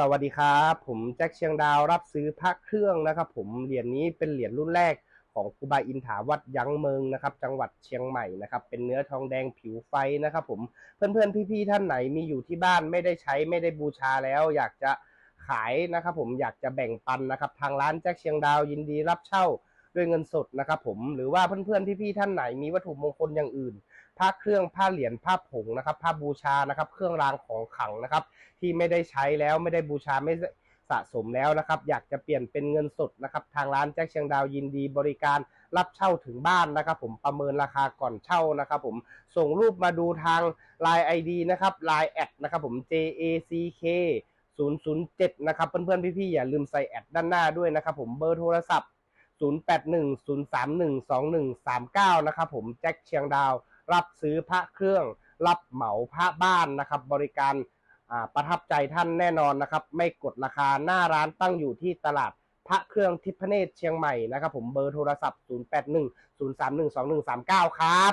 สวัสดีครับ ผมแจ็คเชียงดาวรับซื้อพระเครื่องนะครับผมเหรียญนี้เป็นเหรียญรุ่นแรกของครูบาอินถาวัดยังเมืองนะครับ จังหวัดเชียงใหม่นะครับ เป็นเนื้อทองแดงผิวไฟนะครับ ผมเพื่อนๆพี่ๆท่านไหนมีอยู่ที่บ้านไม่ได้ใช้ไม่ได้บูชาแล้ว อยากจะขายนะครับ ผมอยากจะแบ่งปันนะครับ ทางร้านแจ็คเชียงดาวยินดีรับเช่า ด้วยเงินสดนะครับผมหรือว่าเพื่อนๆพี่ๆท่านไหนมีวัตถุมงคลอย่างอื่นผ้าเครื่องผ้าเหรียญผ้าผงนะครับผ้าบูชานะครับเครื่องรางของขลังนะครับ ที่ไม่ได้ใช้แล้วไม่ได้บูชาไม่สะสมแล้วนะครับ อยากจะเปลี่ยนเป็นเงินสดนะครับ ทางร้านแจ็คเชียงดาวยินดีบริการรับเช่าถึงบ้านนะครับ ผมประเมินราคาก่อนเช่านะครับ ผมส่งรูปมาดูทาง Line ID นะครับ Line แอดนะครับผม JACK 007 นะครับเพื่อนๆพี่ๆอย่าลืมใส่แอดด้านหน้าด้วยนะครับ ผมเบอร์โทรศัพท์ 0810312139 นะครับผมแจ็คเชียงดาว รับซื้อพระเครื่อง รับเหมาพระบ้านนะครับ บริการประทับใจท่านแน่นอนนะครับ ไม่กดราคาหน้าร้านตั้งอยู่ที่ตลาดพระเครื่องทิพเนตรเชียงใหม่นะครับผมเบอร์โทรศัพท์ 0810312139 ครับ